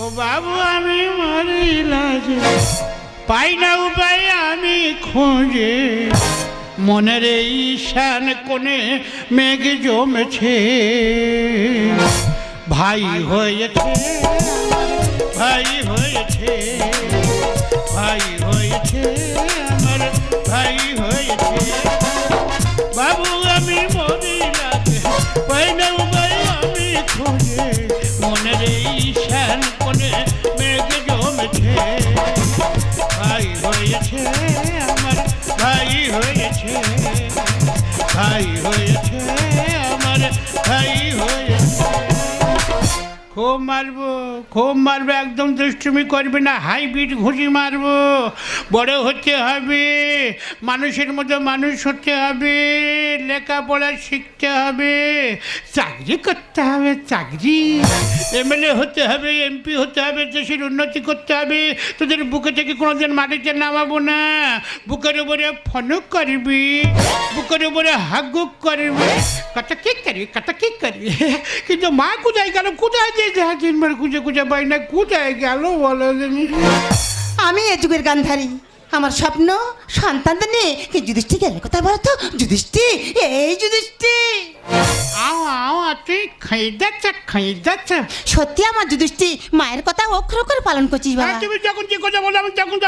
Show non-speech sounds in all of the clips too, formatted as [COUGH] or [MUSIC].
ও বাবু, আমি মরি লাজে। পাই না উপায় আমি খোঁজে। মনের এই শান কোণে মেঘ জমেছে। ভাই হয়েছে ভাই হয়েছে ভাই হয়েছে আমার, ভাই হয়েছে। বাবু, আমি মরি লাগে পাই না উপায় আমি খোঁজে। খুব মারবে, একদম দুষ্টুমি করবে না, হাইব্রিড ঘুষি মারবো। বড় হতে হবে, মানুষের মতো মানুষ হতে হবে, লেখাপড়া শিখতে হবে, চাকরি করতে হবে, চাকরি। এমএলএ হতে হবে, এমপি হতে হবে, দেশের উন্নতি করতে হবে, তোদের বুকে থেকে কোনোদিন মাটিতে নামাবো না। বুকের উপরে ফনুক করবি, বুকের উপরে হাগুক করবি। কথা কি করি কথা কি করি? কিন্তু মা কোথায় গেল? কোথায় যে যা তিনবার খুঁজে খুঁজে পাই না কোথায় গেল বলো আমি এ যুগের গান্ধারী। আমার স্বপ্ন সন্তানদের নিয়ে। কি যুধিষ্ঠি গেলে কোথায় বলো তো? যুধিষ্ঠি এই যুধিষ্ঠি আও আও তুই খাই যাচ্ছে খাই যাচ্ছে। সত্যি আমার যুধিষ্ঠি মায়ের কথা অক্ষর করে পালন করছিস বাবা। তুমি যখন যে কথা বলো আমি তখন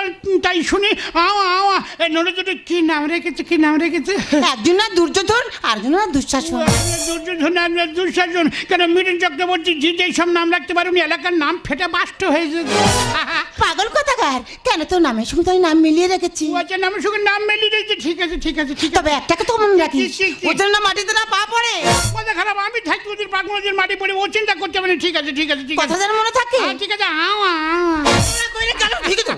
তাই- শুনি। আও আও এই নলে দুটো কি নাম রেখেছে কি নাম রেখেছে? একজন না দুর্যোধন আর একজন না দুঃশাসন দুর্যোধন আর দুঃশাসন। কেন মিঠুন চক্রবর্তী জিতে এইসব নাম রাখতে পারুনি এলাকার নাম ফেটে বাষ্ট হয়েছে পাগল কথাকার? কেন তোর নামের সঙ্গে তো নাম মিলিয়ে রেখেছি। ও আচ্ছা নামের সঙ্গে নাম মেলিয়ে দিয়েছে। ঠিক আছে ঠিক আছে ঠিক আছে তবে একটা কথা মনে রাখিস কি, কি, কি? ওর জন্য না মাটিতে না পা পড়ে। কথা খারাপ আমি থাকি ওদের পাগলদের মাটি পড়ে ও চিন্তা করতে পারি ঠিক আছে ঠিক আছে ঠিক কথা আছে। যেন মনে থাকে। হ্যাঁ, ঠিক আছে আওয়া ঠিক আছে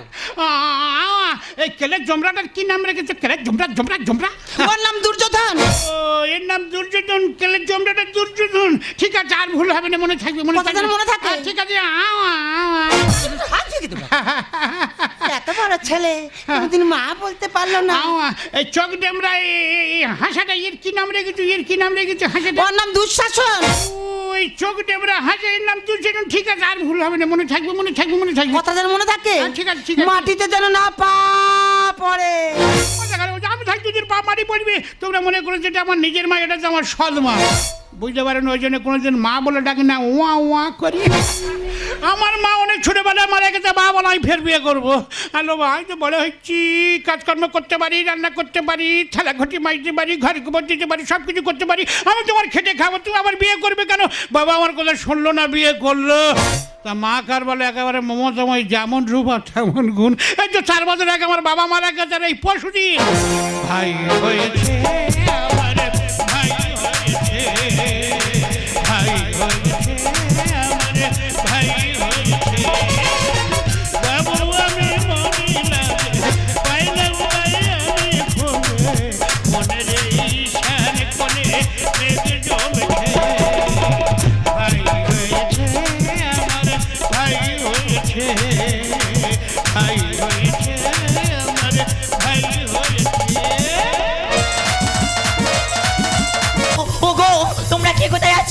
আওয়া এই কেলের জমরাটার কি নাম রেখেছে? কেলের জমরা জমরা জমরা? ওর নাম দুর্যোধন। ও এর নাম দুর্যোধন কেলের জমরাটা দুর্যোধন। ঠিক আছে আর ভুল হবে না মনে থাকবে মনে কথা থাকবে। মনে থাকে। হ্যাঁ, ঠিক আছে [LAUGHS] এত বড় ছেলে কোনদিন মা বলতে পারল না। এই চোখ ডেমরা এই হাসাটা এর কি নাম রেখেছো এর কি নাম রেখেছো হাসাটা? ওর নাম দুঃশাসন। ওই চোখ ডেমরা হাসা এর নাম দুর্যোধন ঠিক আছে আর ভুল হবে না মনে থাকবে মনে থাকবে মনে থাকবে। কথা যেন মনে থাকে হ্যাঁ, ঠিক আছে, ঠিক আছে। মাটিতে যেন না পা পড়ে। আমি থাকি তোদের পা মারি পড়বে তোমরা মনে করো যেটা আমার নিজের মা এটা আমার সৎ মা। বুঝতে পারেন, ওই জন্য কোনোদিন মা বলে ডাকি না ওয়া ওয়া করি। আমার মা অনেক ছোটোবেলায় মারা গেছে মা বলে, আমি ফের বিয়ে করব। হ্যালো ভাই তো বড় হচ্ছি, কাজকর্ম করতে পারি, রান্না করতে পারি ঘটি মাইতে পারি, ঘর গোবর দিতে পারি সব কিছু করতে পারি। আমি তোমার খেটে খাব, তুমি আবার বিয়ে করবে কেন? বাবা আমার কথা শুনলো না, বিয়ে করল। তা মা কার বলে, একেবারে মমতাময়, যেমন রূপ আর তেমন গুণ। এই তো চার বছর আগে আমার বাবা মারা গেছে এই পশুদিন ভাই হয়েছে।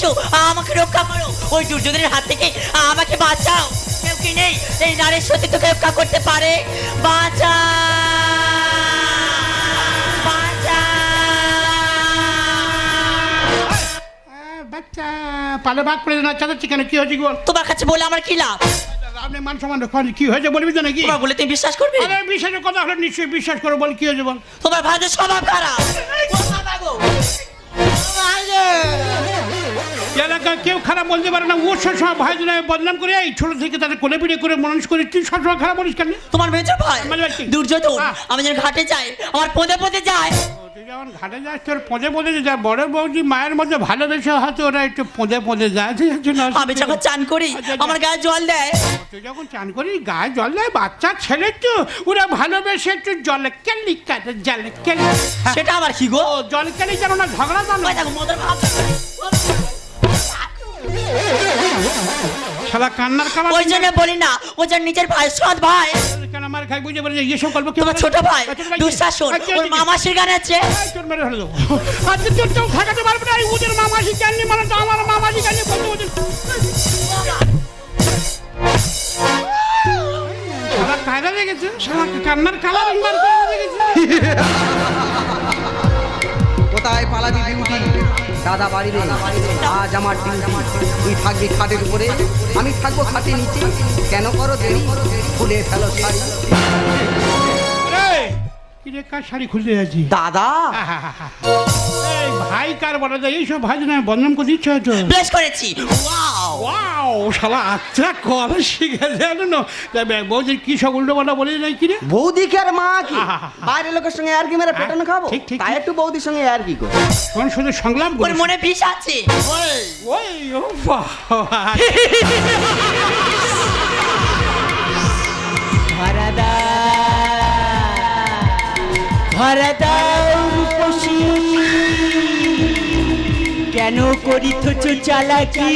আছো আমাকে রক্ষা করো ওই দুর্যোধনের হাত থেকে আমাকে বাঁচাও কেউ কি নেই এই নারীর সত্যি তোকে রক্ষা করতে পারে বাঁচা বাঁচা বাচ্চা পালে ভাগ করে না কেন কি হয়েছে বল তোমার কাছে বলে আমার কি লাভ আপনি মান সম্মান কি হয়েছে বলবি তো নাকি তোমার বলে তুমি বিশ্বাস করবে আরে বিশ্বাসের কথা হলে নিশ্চয়ই বিশ্বাস করো বল কি হয়েছে বল তোমার ভাইদের স্বভাব খারাপ ও বাবা গো। এলাকা কেউ খারাপ বলতে পারে না। ও সবসময় ভাই জন্য বদনাম করে এই ছোট থেকে তাদের কোলে পিড়ে করে মানুষ করে তুই সবসময় খারাপ বলিস কেন? তোমার মেজো ভাই দুর্যোধন আমি যেন ঘাটে যাই আমার পদে পদে যায় যখন ঘাটে যাস তোর পদে পদে যা বড় বৌদি মায়ের মধ্যে ভালোবেসে হয়তো ওরা একটু পদে পদে যায়। আমি যখন চান করি আচ্ছা, আচ্ছা। আমার গায়ে জল দেয়। তুই যখন চান করিস গায়ে জল দেয় বাচ্চা ছেলে তো ওরা ভালোবেসে একটু জলে কেলি কাটে জলে কেলি সেটা আবার কি গো? জল কেলি যেন না ঝগড়া জানো মদের ভাব শালা কান্নার কালা ওই জন্য বলি না ও যে নিজের ভাই সৎ ভাই। কেন আমার খাই বুঝে বলে এসব গল্প কেউ তোমার? ছোট ভাই আচ্ছা, দুঃশাসন আচ্ছা, ওর আচ্ছা, মামাসির গান আছে। এই তোর মেরে ফেলে দেবো। আজকে তোর কেউ ঠেকাতে পারবে না? এই ওদের মামাসি জাননি মানে তো আমার মামাসি জাননি বলতে ওদের দেখেছ শালা কান্নার বার করে দাদা বাড়িবে আজ আমার ডিউটি। তুই থাকবি খাটের উপরে। আমি থাকব খাটে নিচে। কেন করো দেরি? ফুলে ফেলো শাড়ি। কার শাড়ি খুলতে যাচ্ছি? দাদা! এই ভাই কার বলা যায় এইসব ভাই জন্য বদনাম করে দিচ্ছ হয়তো। বেশ করেছি। ওয়াও! ওয়াও শালা আচ্ছা কল শিখে জানো না। বৌদির কি সব উল্টো পাল্টা বলে যায় কি রে? বৌদিকে আর মা কি? আহা। বাইরের লোকের সঙ্গে আর কি মেরে পেটানো খাব? ঠিক, ঠিক, তাই একটু বৌদির সঙ্গে আর কি করো কোন শুধু সংলাপ করে মনে বিষ আছে। ওই ও বাবা। [LAUGHS] রূপসী। কেন করিথছ চালাকি?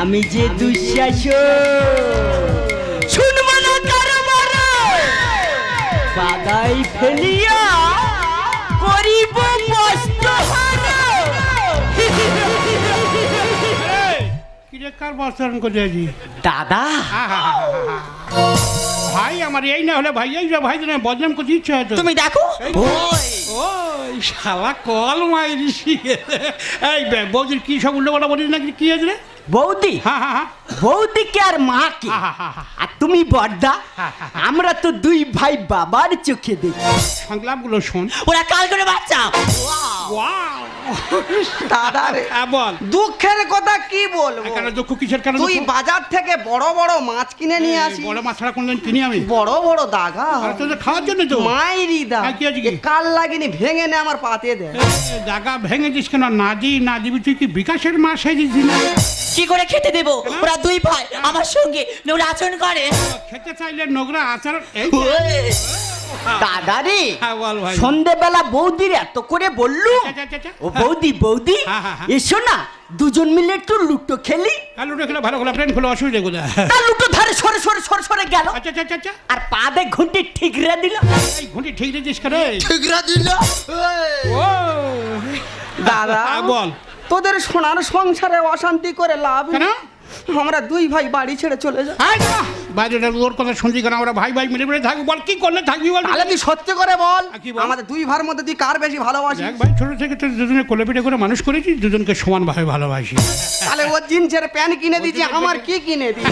আমি যে দুঃশ্বাস শুনব না বাদাই ফেলিয়া করিব মস্ত কার দাদা। ভাই আমার এই না হলে ভাই এই যে ভাই তুমি বদনাম করতে ইচ্ছে হয়তো তুমি দেখো? ওই শালা কল মাইরি এই বে, বৌদির কি সব উল্টো কথা বলিস না কি আছে রে? বৌদি হ্যাঁ হ্যাঁ হ্যাঁ বৌদিকে আর মাকে? আহা, আর তুমি বর্দা আমরা তো দুই ভাই বাবার চোখে দেখি। সংলাপগুলো শোন। ওরা কাল করে বাচ্চা। ওয়াও দাদা রে। হ্যাঁ, বল। দুঃখের কথা কি বলব? কেন দুঃখ কিসের কেন তুই বাজার থেকে বড় বড় মাছ কিনে নিয়ে আসি বড় মাছ ছাড়া কোনদিন কিনি আমি। বড় বড় দাগা। আর খাওয়ার জন্য তো। মাইরি দা। কি? কাল লাগেনি ভেঙে নে আমার পাতে দে। এ, জাগা ভেঙে দিস কেন? না দি না দিবি তুই কি বিকাশের মাস হয়ে দিস না? কি করে খেতে দেবো? ওরা দুই ভাই আমার সঙ্গে নোংরা আচরণ করে। খেতে চাইলে নোংরা আচার এই দাদা রে হ্যাঁ সন্ধেবেলা বৌদির এত করে বললু। ও বৌদি বৌদি হ্যাঁ, হ্যাঁ। এসো না দুজন মিলে একটু লুটো খেলি। কালু রেখে ভালো করে ফ্রেন্ড খুলে অসুবিধা কোথায়? তা লুটো ধারে সরে সরে সরে সরে গেল। আচ্ছা আচ্ছা আচ্ছা, আর পা দে ঘুঁটি ঠিকরে দিল। এই ঘুঁটি ঠিক রেছিস কেন? ঠিকরে দিল। ও। দাদা। বল। তোদের সোনার সংসারে অশান্তি করে লাভ কেন? আমরা দুই ভাই বাড়ি ছেড়ে চলে যাই। আয় বাইরেটা ওর কথা শুনছি কেন? আমরা ভাই ভাই মিলে মিলে থাকব বল কি করলে থাকবি বল? তাহলে তুই সত্যি করে বল? আমাদের দুই ভাইয়ের মধ্যে তুই কার বেশি ভালোবাসিস? দেখ ভাই ছোট থেকে তো দুজনে কোলে পিঠে করে মানুষ করেছি দুজনকে সমানভাবে ভালোবাসি। তাহলে ও জিন্সের প্যান্ট কিনে দিচ্ছি আমার কি কিনে দিই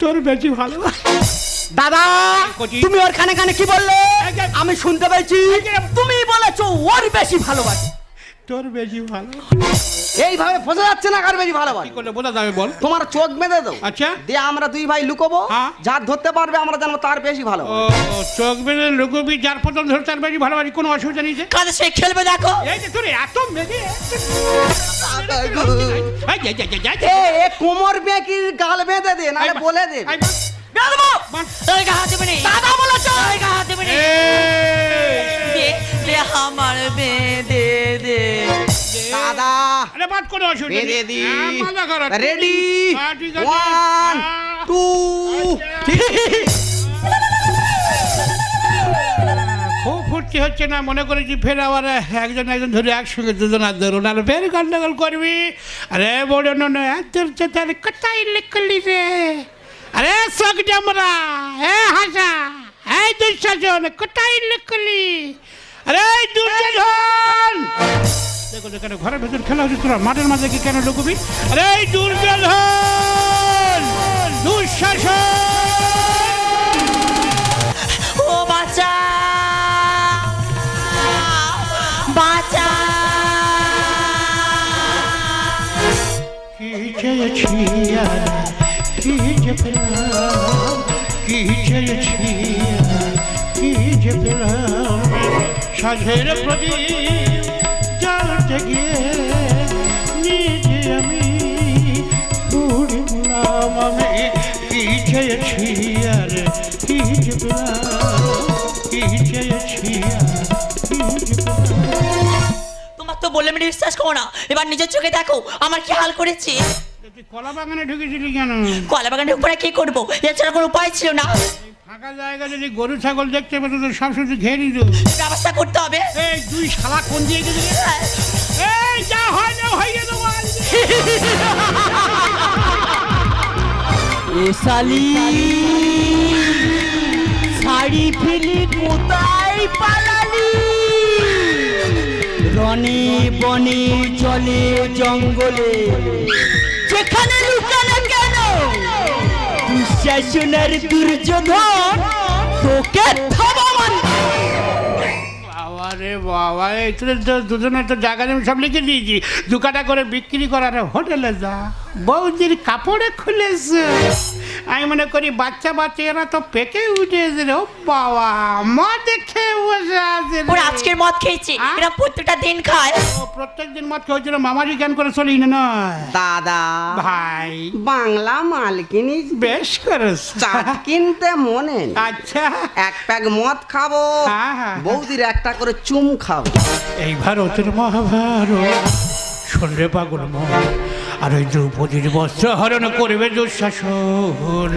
তোর বেশি ভালো দাদা তুমি ওর কানে কানে কি বললে? আমি শুনতে পেয়েছি তুমি বলেছ ওর বেশি ভালোবাসে। তোর বেশি ভালো। এইভাবে বোঝা যাচ্ছে না কার বেশি ভালোবাসি কি করলে বোঝা যাবে বল? তোমার চোখ বেঁধে দাও। আচ্ছা। দিয়ে আমরা দুই ভাই লুকোবো। হ্যাঁ। যার ধরতে পারবে আমরা জানব তার বেশি ভালো চোখ বেঁধে লুকবি যার প্রথম ধরে তার বেশি ভালোবাসি কোনো অসুবিধা নেই যে। কাদের সে খেলবে দেখো। এই যে তোর এত মেঘে এই, যা, যা, যা, যা, যা। এ কোমর বেঁকি গাল বেঁধে দে নাহলে বলে দে। বাস, এই গা হাত দেবে দাদা বলেছ। এই গা হাত দেবে নি দে আমার বেঁধে দে। দাদা আরে বাদ কোনো অসুবিধা বেঁধে দি। হ্যাঁ। রেডি। হ্যাঁ। ওয়ান হ্যাঁ। টু খুব ফুর্তি হচ্ছে না মনে করেছি ফের আবার একজন একজন ধরে একসঙ্গে দুজন আর ধরুন আর ফের গন্ডগোল করবি। আরে বড় তার কোথায় লিখলি রে? আরে শোক জামরা এ হাসা এই দুঃশাসন কোথায় লিখলি? আরে দুর্যোধন দেখো যেখানে ঘরের ভেতর খেলা হচ্ছে তোরা মাঠের মাঝে কি কেন ঢুকবি আরে দুর্যোধন দুঃশাসন! ও বাচ্চা বাচ্চা কি চেয়েছি কি যে পেলাম? কি চেয়েছি কি যে পেলাম? সাধের প্রদীপ জ্বালতে গিয়ে নিজে আমি পুড়ে আমি। কি চেয়েছি আর কি কি চেয়েছি তোমার তো বলে মেরে বিশ্বাস করো না। এবার নিজের চোখে দেখো আমার কি হাল করেছে। কলা বাগানে ঢুকেছিলি কেন? কলা বাগানে উপরে কি করব? এছাড়া কোনো উপায় ছিল না। ফাঁকা জায়গা যদি গরু ছাগল দেখতে পেতো তো সব শুধু ঘেরে দিত। ব্যবস্থা করতে হবে। এই দুই শালা কোন দিয়ে গেলি এই যা হয় না হইয়ে দেবো এ শালি শাড়ি ফেলি কোথায় পালালি? রনে বনে জলে জঙ্গলে। যেখানে দুঃশাসনের দুর্যোধন, তোকে বাবা রে বাবা তো দুজনে তো জায়গা আমি সব লিখে দিয়েছি। দুকাটা করে বিক্রি করার হোটেলে যা। বৌদির কাপড়ে খুলেছে। আমি মনে করি বাচ্চা বাচ্চা এরা তো পেকে উঠেছে রে। ও বাবা মা দেখে বসে আছে রে। ওরা আজকের মদ খেয়েছে। আ? এরা প্রত্যেকটা দিন খায়। ও প্রত্যেক দিন মত খেয়েছিল মামারি জ্ঞান করে চলি না নয় দাদা ভাই। বাংলা মালকিনি বেশ করেছ। চাট কিনতে মনে নেই। আচ্ছা। এক প্যাক মদ খাব হ্যাঁ, হ্যাঁ। বৌদির একটা করে চুম খাব। এই ভারতের মহাভারত। শুনরে পাগল মন আর ওই দ্রৌপদীর বস্ত্র হরণ করবে দুঃশাসন।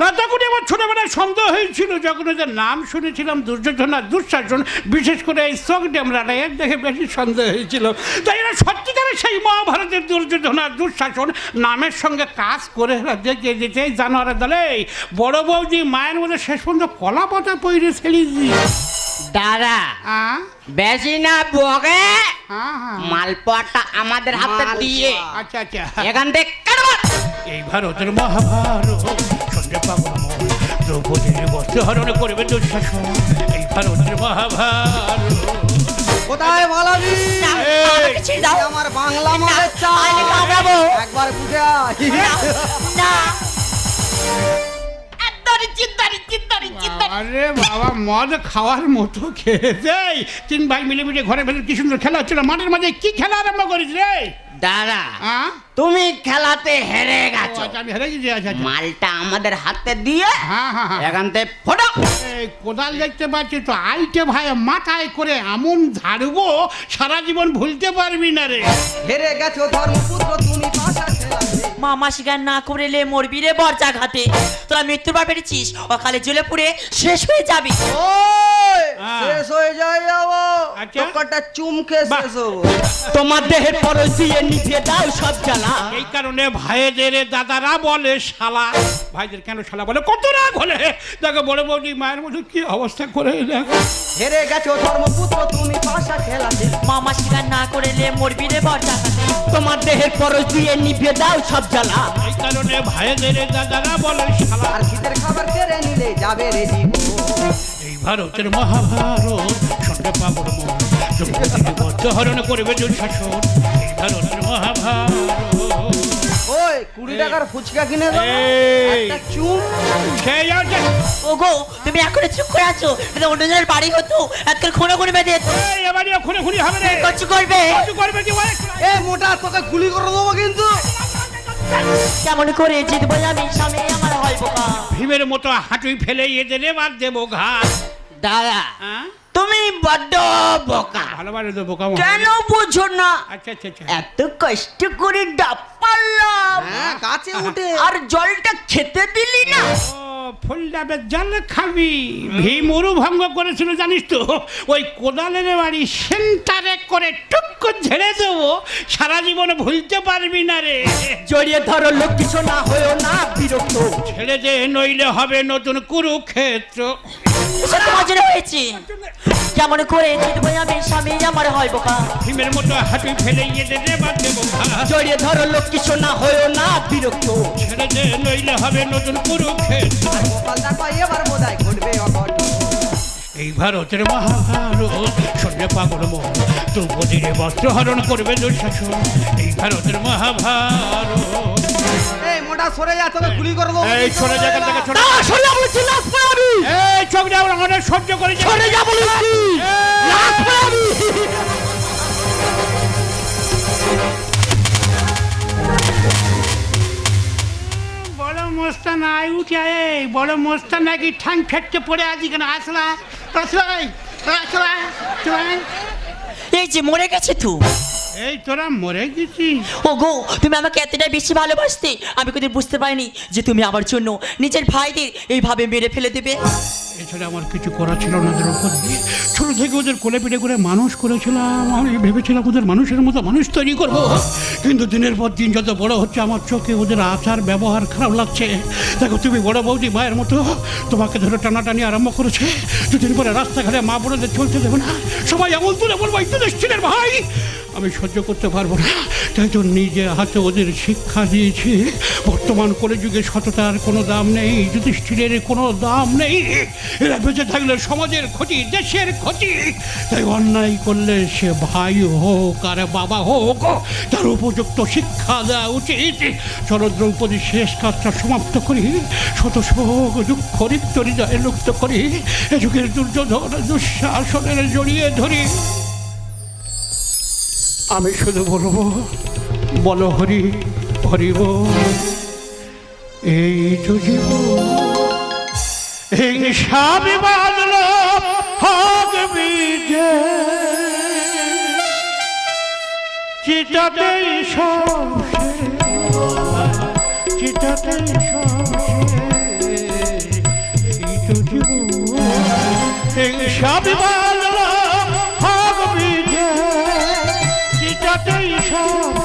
না তখন আমার ছোটবেলায় সন্দেহ হয়েছিল যখন ওদের নাম শুনেছিলাম দুর্যোধন আর দুঃশাসন বিশেষ করে এই চোখ ডেমরাটা এর দেখে বেশি সন্দেহ হয়েছিল। তাই এরা সত্যিকারের সেই মহাভারতের দুর্যোধন আর দুঃশাসন নামের সঙ্গে কাজ করে এরা দেখে যেতে জানোয়ারের দলে বড় বৌদি মায়ের মধ্যে শেষ পর্যন্ত কলা পাতা পইরে দাদা হ্যাঁ বেশি না বকে। হ্যাঁ মালপোয়াটা আমাদের হাতে দিয়ে। আচ্ছা আচ্ছা। এখান থেকে। এই ভারতের মহাভারত সন্ধ্যে পাবন দ্রৌপদীর বস্ত্র হরণ করবে দুঃশাসন। এই ভারতের মহাভারত। কোথায় দাও আমার বাংলা চাল কামড়াবো। একবার বুঝে আয়। না, না। আরে বাবা, মদ খাওয়ার মতো খেয়েছে। তিন ভাই মিলে মিলে ঘরে ভেতরে কি সুন্দর খেলা হচ্ছিল? মাঠের মাঝে কি খেলা আরম্ভ করিস রে? দাদা হ্যাঁ তুমি খেলাতে হেরে গেছো। আচ্ছা আমি হেরে গেছি আচ্ছা আচ্ছা। মালটা আমাদের হাতে দিয়ে হ্যাঁ হ্যাঁ হ্যাঁ এখান থেকে ফটো। এই কোদাল দেখতে পাচ্ছি তো আইটে ভাই মাথায় করে এমন ঝাড়বো সারা জীবন ভুলতে পারবি না রে। হেরে গেছো ধর্মপুত্র তুমি মামা শিকার না করলে মরবি রে বর্জা ঘাটে। তোরা মৃত্যুর বার পেরেছিস অকালে জ্বলে পুড়ে শেষ হয়ে যাবি। হ্যাঁ। শেষ হয়ে যায় আচ্ছা। তোকাটা চুমকে বাহ। শেষ হব তোমার দেহের পরশ দিয়ে নিভিয়ে দাও সব জ্বালা। এই কারণে ভাইদের দাদারা বলে শালা। ভাইদের কেন শালা বলে? কত রাগ হলে? দেখো বড় বৌদি মায়ের মধ্যে কি অবস্থা করে দেখো। হেরে গেছো ধর্মপুত্র তুমি পাশা খেলাতে। মামা শিকার না করলে মরবি রে ঘাটে তোমার দেহের পরশ দিয়ে নিভিয়ে দাও সব জ্বালা। এই কারণে ভাইদের দাদারা বলে শালা। আর শীতের খাবার কেড়ে নিলে যাবে রে জীবন। ভারতের মহাভারত সন্ধ্যে পাবর মন দ্রৌপদীর বদ্ধ হরণ করবে দুঃশাসন এই ভারতের মহাভারত। ওই কুড়ি টাকার ফুচকা কিনে এই। একটা চুম সেই আছে ওগো তুমি এখনও চুপ করে আছো? এটা অন্যজনের বাড়ি হতো। আজকাল খুনো খুনি বেঁধে। এই এবারে খুনে খুনি হবে রে। কচ্ছু করবে। কিছু করবে কি বলে? এ মোটা তোকে গুলি করে দেবো কিন্তু। কেমন করে জিতবো আমি স্বামী আমার হয় বোকা ভীমের মতো হাঁটুই ফেলে এদের এবার দেবো ঘাস দাদা হ্যাঁ? তুমি বড্ড বোকা। ভালোবাসে তো বোকা কেন বুঝো না? আচ্ছা আচ্ছা আচ্ছা। এত কষ্ট করে ডাব পারলাম। হ্যাঁ গাছে উঠে। আর জলটা খেতে দিলি না? ফুল ডাবের জল খাবি। ভীমরু ভঙ্গ করেছিল জানিস তো? ওই কোদালের বাড়ি সেন্টারে করে টুকু ঝেড়ে দেবো। সারা জীবনে ভুলতে পারবি না রে। জড়িয়ে ধরো লোক কিছু না হয়েও না বিরক্ত। ছেড়ে দে নইলে হবে নতুন কুরুক্ষেত্র। এসব তোমার জন্য হয়েছে কেমন করে আমি স্বামী আমার হয় বোকা। ভীমের মতো হাঁটুই ফেলে এদের দেবো জড়িয়ে ধরো লক্ষ্মী সোনা হয়েও না বিরক্ত। ছেড়ে দে নইলে হবে নতুন কুরুক্ষেত্র। গোপাল দেখো এবার বোধহয় ঘটবে অঘটন এই ভারতের মহাভারত সন্ধ্যে পাগল দ্রৌপদীর বস্ত্র হরণ করবে দুঃশাসন এই ভারতের মহাভারত। মোটা সরে যা তোকে গুলি করে দেবো। এই সরে যা এখান থেকে সরে না যা। বলছি লাভ পাবি এই চোখ দিয়ে আমরা অনেক সহ্য করি সরে যা বলেছি। লাভ পাবি বড় মোস্তান আয় উঠে এই বড় মোস্তান নাকি ঠাং ফেটকে পড়ে আছি কেন? আসলা আসলা আসলা। এই যে মরে গেছে তো। এই তোরা মরে গেছিস। গো তুমি আমাকে এতটাই বেশি ভালোবাসতে, আমি কোথায় বুঝতে পারিনি যে তুমি আমার জন্য নিজের ভাইদের এইভাবে মেরে ফেলে দেবে। এছাড়া আমার কিছু করা ছিল না, ওদের উপরে ছোট থেকে ওদের কোলে পিঠে করে মানুষ করেছিলাম। আমি ভেবেছিলাম ওদের মানুষের মতো মানুষ তৈরি করব। কিন্তু দিনের পর দিন যত বড় হচ্ছে, আমার চোখে ওদের আচার ব্যবহার খারাপ লাগছে। দেখো, তুমি বড় বৌদি মায়ের মতো তোমাকে ধরে টানাটানি আরম্ভ করেছে। দুদিন পরে রাস্তাঘাটে মা বোনদের চলতে দেবে না। সবাই এমন তুলে বলব তো দেশের ভাই, আমি সহ্য করতে পারব না। তাই তো নিজে হাতে ওদের শিক্ষা দিয়েছি। বর্তমান কলে যুগে সততার কোনো দাম নেই, যুধিষ্ঠিরের কোনো দাম নেই। এরা বেঁচে থাকলে সমাজের ক্ষতি, দেশের ক্ষতি। তাই অন্যায় করলে সে ভাই হোক আর বাবা হোক, তার উপযুক্ত শিক্ষা দেওয়া উচিত। চলো শেষ কাজটা সমাপ্ত করি। শত শোক, দুঃখ রিক্ত হৃদয়ে লুপ্ত করি। এ যুগের দুর্যোধন, দুঃশাসনের জড়িয়ে ধরি। আমি শুধু বলব, বল হরি হরিব এই তো জীবন হিংসা বিবাদল হক বিজে। চিতাতেই সব চিতাতেই সব হিংসা বিবাদল হক বিজে চিতাতেই সব